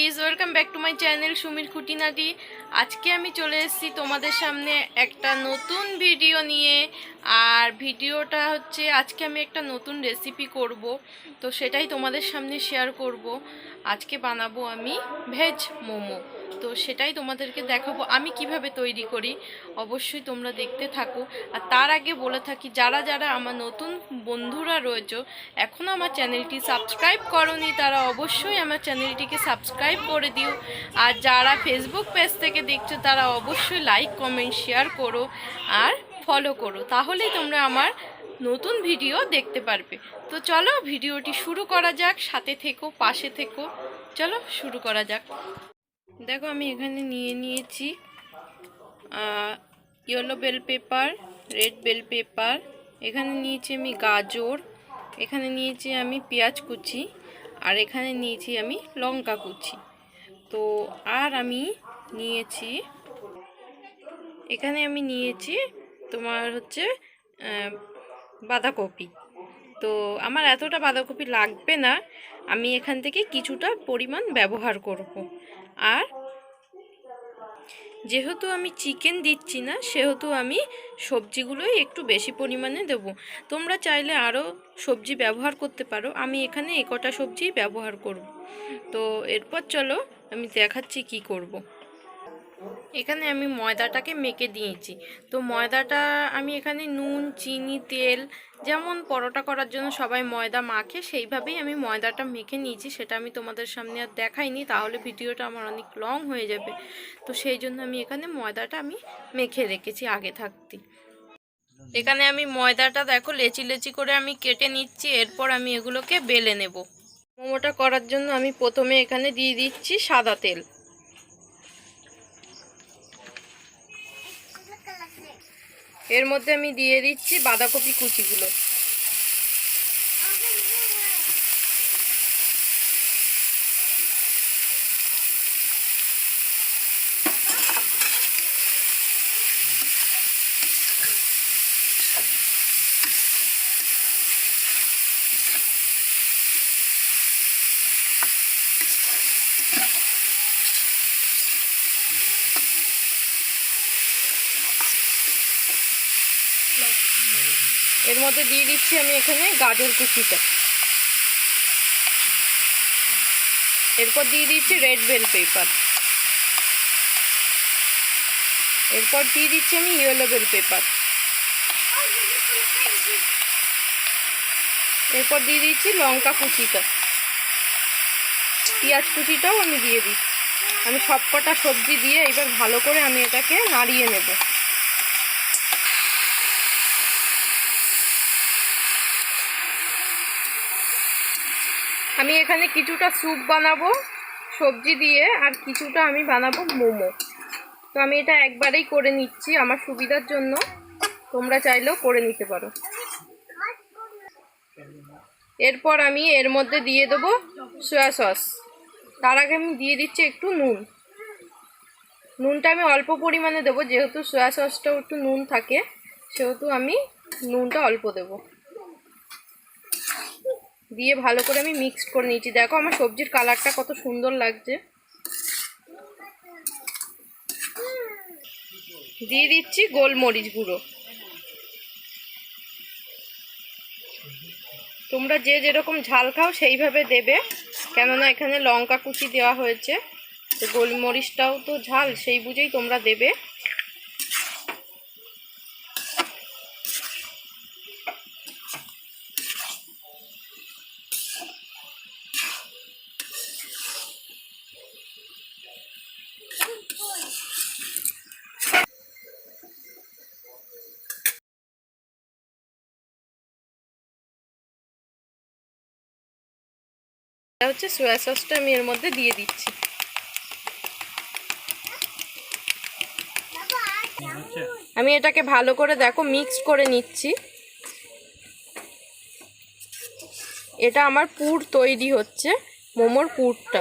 Guys welcome back to my channel সুমির খুঁটিনাটি আজকে আমি চলে এসেছি তোমাদের সামনে একটা নতুন ভিডিও নিয়ে। আর ভিডিওটা হচ্ছে, আজকে আমি একটা নতুন রেসিপি করব। তো সেটাই তোমাদের সামনে শেয়ার করব। আজকে বানাবো আমি ভেজ মোমো। তো সেটাই তোমাদেরকে দেখাবো। আমি কীভাবে তৈরি করি, অবশ্যই তোমরা দেখতে থাকো। আর তার আগে বলে থাকি, যারা যারা আমার নতুন বন্ধুরা রয়েছে এখনও আমার চ্যানেলটি সাবস্ক্রাইব করনি, তারা অবশ্যই আমার চ্যানেলটিকে সাবস্ক্রাইব করে দিও। আর যারা ফেসবুক পেজ থেকে দেখছ, তারা অবশ্যই লাইক কমেন্ট শেয়ার করো আর ফলো করো। তাহলেই তোমরা আমার নতুন ভিডিও দেখতে পারবে। তো চলো ভিডিওটি শুরু করা যাক, সাথে থেকো, পাশে থেকো। চলো, শুরু করা যাক। দেখো, আমি এখানে নিয়ে নিয়েছি yellow bell paper red bell paper এখানে নিয়েছি আমি গাজর, এখানে নিয়েছি আমি পেঁয়াজ কুচি, আর এখানে নিয়েছি আমি লঙ্কা কুচি। তো আর আমি নিয়েছি, এখানে আমি নিয়েছি তোমার হচ্ছে বাঁধাকপি। তো আমার এতটা বাঁধাকপি লাগবে না, আমি এখান থেকে কিছুটা পরিমাণ ব্যবহার করব। আর যেহেতু আমি চিকেন দিচ্ছি না, সেহেতু আমি সবজিগুলোই একটু বেশি পরিমাণে দেব। তোমরা চাইলে আরও সবজি ব্যবহার করতে পারো। আমি এখানে একটা সবজি ব্যবহার করব। তো এরপর চলো আমি দেখাচ্ছি কি করব। এখানে আমি ময়দাটাকে মেখে দিয়েছি। তো ময়দাটা আমি এখানে নুন, চিনি, তেল যেমন পরোটা করার জন্য সবাই ময়দা মাখে, সেইভাবেই আমি ময়দাটা মেখে নিয়েছি। সেটা আমি তোমাদের সামনে আর দেখাইনি, তাহলে ভিডিওটা আমার অনেক লং হয়ে যাবে। তো সেই জন্য আমি এখানে ময়দাটা আমি মেখে রেখেছি আগে থাকতে। এখানে আমি ময়দাটা দেখো, লেচি লেচি করে আমি কেটে নিচ্ছি, এরপর আমি এগুলোকে বেলে নেব। মোমোটা করার জন্য আমি প্রথমে এখানে দিয়ে দিচ্ছি সাদা তেল। এর মধ্যে আমি দিয়ে দিচ্ছি বাঁধাকপি কুচিগুলো। মধ্যে দিয়ে দিচ্ছি আমি এখানে গাজর কুচিটা। এরপর দিয়ে দিচ্ছি রেড বেল পেপার এরপর দিয়ে দিচ্ছি আমি ইয়েলো বেল পেপার এরপর দিয়ে দিচ্ছি লঙ্কা কুচিটা। পেঁয়াজ কুচিটাও আমি দিয়ে দিচ্ছি। আমি সবকটা সবজি দিয়ে এবার ভালো করে আমি এটাকে নাড়িয়ে নেব। আমি এখানে কিছুটা স্যুপ বানাবো, সবজি দিয়ে, আর কিছুটা আমি বানাবো মোমো। তো আমি এটা একবারেই করে নিচ্ছি আমার সুবিধার জন্য। তোমরা চাইলেও করে নিতে পারো। এরপর আমি এর মধ্যে দিয়ে দেবো সয়া সস। তার আগে আমি দিয়ে দিচ্ছি একটু নুন। নুনটা আমি অল্প পরিমাণে দেবো, যেহেতু সয়া সসটাও একটু নুন থাকে, সেহেতু আমি নুনটা অল্প দেবো। দিয়ে ভালো করে আমি মিক্সড করে নিয়েছি। দেখো আমার সবজির কালারটা কত সুন্দর লাগছে। দিয়ে দিচ্ছি গোলমরিচ গুঁড়ো। তোমরা যে যেরকম ঝাল খাও সেইভাবে দেবে। কেননা এখানে লঙ্কা কুচি দেওয়া হয়েছে। তো গোলমরিচটাও তো ঝাল, সেই বুঝেই তোমরা দেবে। এটা হচ্ছে সোয়া সসটা আমি এর মধ্যে দিয়ে দিচ্ছি। আমি এটাকে ভালো করে দেখো মিক্স করে নিচ্ছি। এটা আমার পুর তৈরি হচ্ছে, মোমোর পুরটা।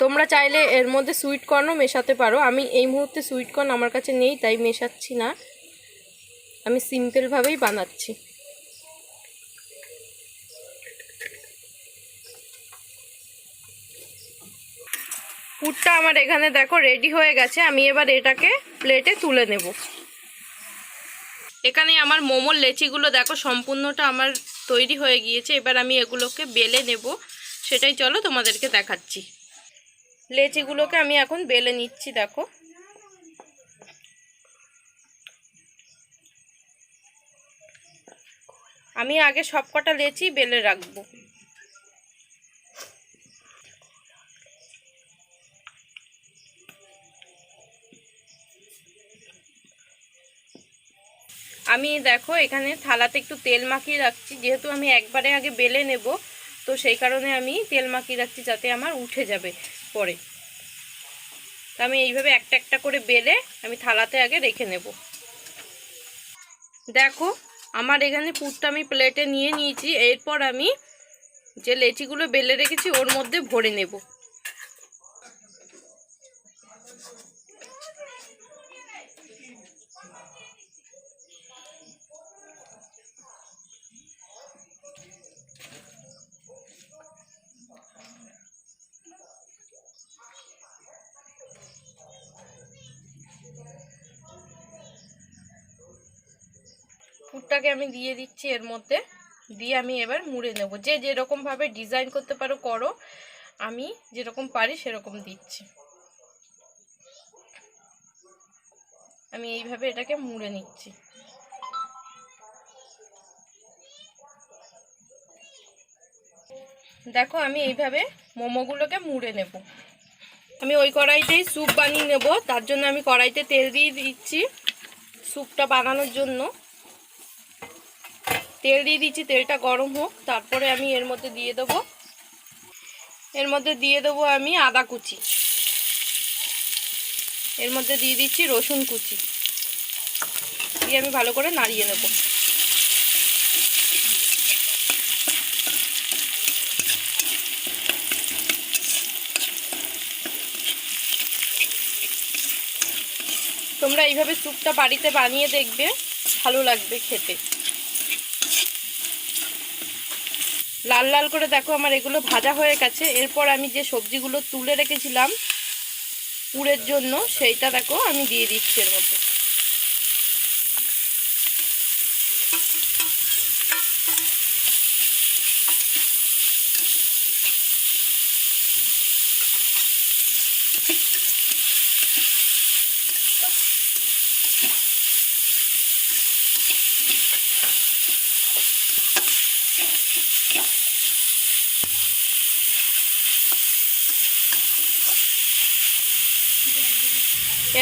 তোমরা চাইলে এর মধ্যে সুইট কর্নও মেশাতে পারো। আমি এই মুহূর্তে সুইট কর্ন আমার কাছে নেই, তাই মেশাচ্ছি না। আমি সিম্পলভাবেই বানাচ্ছি। পুরটা আমার এখানে দেখো রেডি হয়ে গেছে। আমি এবার এটাকে প্লেটে তুলে নেব। এখানে আমার মোমোর লেচিগুলো দেখো, সম্পূর্ণটা আমার তৈরি হয়ে গিয়েছে। এবার আমি এগুলোকে বেলে নেব। সেটাই চলো তোমাদেরকে দেখাচ্ছি। লেচিগুলোকে আমি এখন বেলে নিচ্ছি, দেখো। আমি আগে সব কটা লেচি বেলে রাখব। আমি দেখো এখানে থালাতে একটু তেল মাখিয়ে রাখছি, যেহেতু আমি একবারে আগে বেলে নেব, তো সেই কারণে আমি তেল মাখিয়ে রাখছি যাতে আমার উঠে যাবে পরে। তো আমি এইভাবে একটা একটা করে বেলে আমি থালাতে আগে রেখে নেব। দেখো, আমার এখানে পুরটা আমি প্লেটে নিয়ে নিয়েছি, এরপর আমি যে লেচিগুলো বেলে রেখেছি ওর মধ্যে ভরে নেব। পুরটাকে আমি দিয়ে দিচ্ছি এর মধ্যে। দিয়ে আমি এবার মুড়ে নেব। যে যেরকমভাবে ডিজাইন করতে পারো, করো। আমি যেরকম পারি সেরকম দিচ্ছি। আমি এইভাবে এটাকে মুড়ে নিচ্ছি। দেখো, আমি এইভাবে মোমোগুলোকে মুড়ে নেব। আমি ওই কড়াইতেই স্যুপ বানিয়ে নেব। তার জন্য আমি কড়াইতে তেল দিয়ে দিচ্ছি স্যুপটা বানানোর জন্য। তেল দিয়ে দিচ্ছি, তেলটা গরম হোক। তারপরে আমি এর মধ্যে দিয়ে দেবো। এর মধ্যে দিয়ে দেবো আমি আদা কুচি। এর মধ্যে দিয়ে দিচ্ছি রসুন কুচি। দিয়ে আমি ভালো করে নাড়িয়ে নেব। তোমরা এইভাবে স্যুপটা বাড়িতে বানিয়ে দেখবে, ভালো লাগবে খেতে। লাল লাল করে দেখো আমার এগুলো ভাজা হয়ে গেছে। এরপর আমি যে সবজিগুলো তুলে রেখেছিলাম পুরের জন্য, সেইটা দেখো আমি দিয়ে দিচ্ছি এর মধ্যে।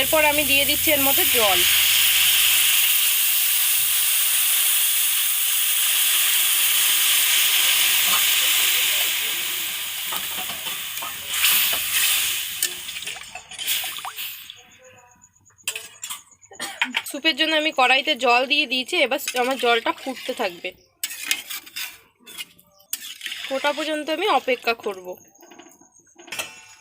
এরপর আমি দিয়ে দিচ্ছি এর মধ্যে জল। স্যুপের জন্য আমি কড়াইতে জল দিয়ে দিয়েছি, এবার আমার জলটা ফুটতে থাকবে। ফোটা পর্যন্ত আমি অপেক্ষা করব।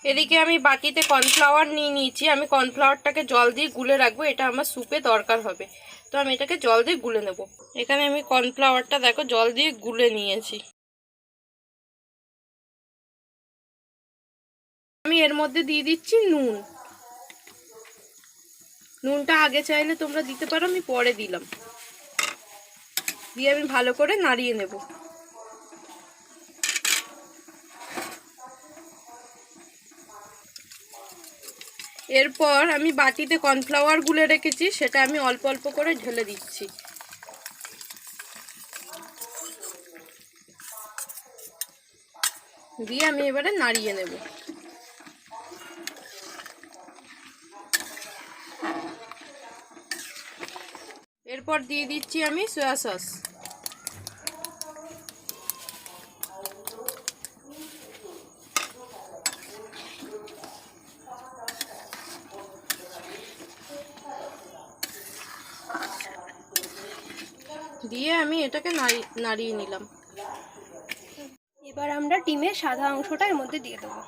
এদিকে আমি বাটিতে কর্নফ্লাওয়ার নিয়ে নিয়েছি। আমি কর্নফ্লাওয়ারটাকে জল দিয়ে গুলে রাখব, এটা আমার স্যুপে দরকার হবে। তো আমি এটাকে জল দিয়ে গুলে নেব। এখানে আমি কর্নফ্লাওয়ারটা দেখো, জল দিয়ে গুলে নিয়েছি। আমি এর মধ্যে দিয়ে দিচ্ছি নুন। নুনটা আগে চাইলে তোমরা দিতে পারো, আমি পরে দিলাম। দিয়ে আমি ভালো করে নাড়িয়ে নেব। এরপর আমি বাটিতে কর্নফ্লাওয়ার গুলে রেখেছি, সেটা আমি অল্প অল্প করে ঢেলে দিচ্ছি। দিয়ে আমি এবারে নাড়িয়ে নেব। এরপর দিয়ে দিচ্ছি আমি সয়া সস। দিয়ে আমি এটাকে নাড়িয়ে নিলাম। এবার আমরা ডিমের সাদা অংশটা এর মধ্যে দিয়ে দেবো।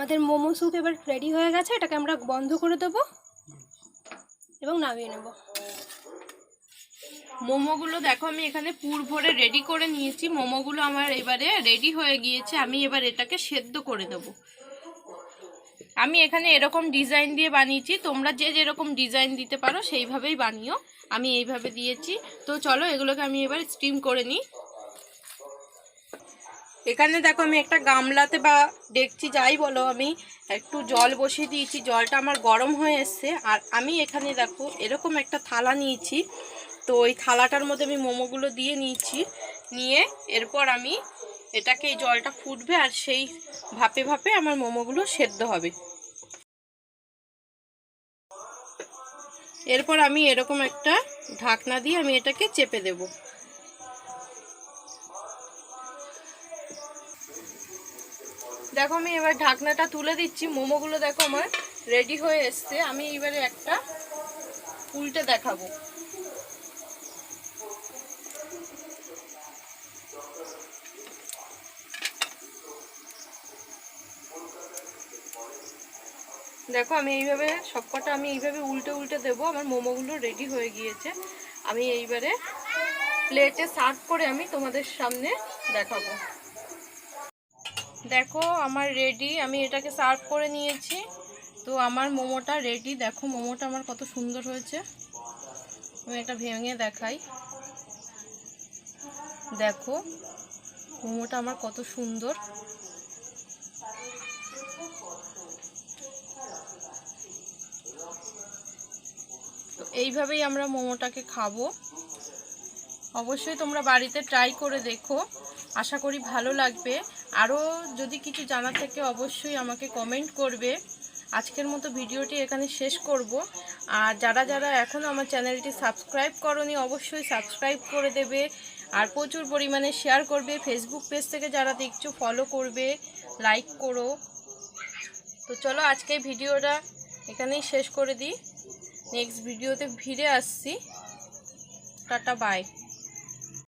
আমাদের মোমো স্যুপ এবার রেডি হয়ে গেছে, এটাকে আমরা বন্ধ করে দেবো এবং নামিয়ে নেব। মোমোগুলো দেখো, আমি এখানে পুর ভরে রেডি করে নিয়েছি। মোমোগুলো আমার এবারে রেডি হয়ে গিয়েছে, আমি এবার এটাকে সেদ্ধ করে দেব। আমি এখানে এরকম ডিজাইন দিয়ে বানিয়েছি, তোমরা যে যেরকম ডিজাইন দিতে পারো সেইভাবেই বানিও। আমি এইভাবে দিয়েছি। তো চলো, এগুলোকে আমি এবার স্টিম করে নিই। এখানে দেখো আমি একটা গামলাতে বা দেখছি, যাই বলো আমি, একটু জল বসিয়ে দিয়েছি, জলটা আমার গরম হয়ে এসছে। আর আমি এখানে দেখো এরকম একটা থালা নিয়েছি, তো ওই থালাটার মধ্যে আমি মোমোগুলো দিয়ে নিয়েছি। নিয়ে এরপর আমি এটাকে, এই জলটা ফুটবে আর সেই ভাপে ভাপে আমার মোমোগুলো সেদ্ধ হবে। এরপর আমি এরকম একটা ঢাকনা দিয়ে আমি এটাকে চেপে দেবো। দেখো, আমি এবার ঢাকনাটা তুলে দিচ্ছি। মোমোগুলো দেখো আমার রেডি হয়ে এসছে। আমি এবারে একটা উল্টে দেখাবো। দেখো, আমি এইভাবে সবকটা আমি এইভাবে উল্টে উল্টে দেবো। আমার মোমোগুলো রেডি হয়ে গিয়েছে। আমি এইবারে প্লেটে সার্ভ করে আমি তোমাদের সামনে দেখাবো। দেখো, আমার রেডি আমি এটাকে সার্ভ করে নিয়েছি। তো আমার মোমোটা রেডি দেখো মোমোটা আমার কত সুন্দর হয়েছে। আমি এটা ভেঙে দেখাই। দেখো, মোমোটা আমার কত সুন্দর। তো এইভাবেই আমরা মোমোটাকে খাব। অবশ্যই তোমরা বাড়িতে ট্রাই করে দেখো। আশা করি ভালো লাগবে। আরও যদি কিছু জানা থাকে অবশ্যই আমাকে কমেন্ট করবে। আজকের মতো ভিডিওটি এখানে শেষ করব। আর যারা যারা এখনও আমার চ্যানেলটি সাবস্ক্রাইব করনি, অবশ্যই সাবস্ক্রাইব করে দেবে। আর প্রচুর পরিমাণে শেয়ার করবে। ফেসবুক পেজ থেকে যারা দেখছ ফলো করবে লাইক করো। তো চলো আজকে ভিডিওটা এখানেই শেষ করে দিই। নেক্সট ভিডিওতে ফিরে আসছি। Tata bye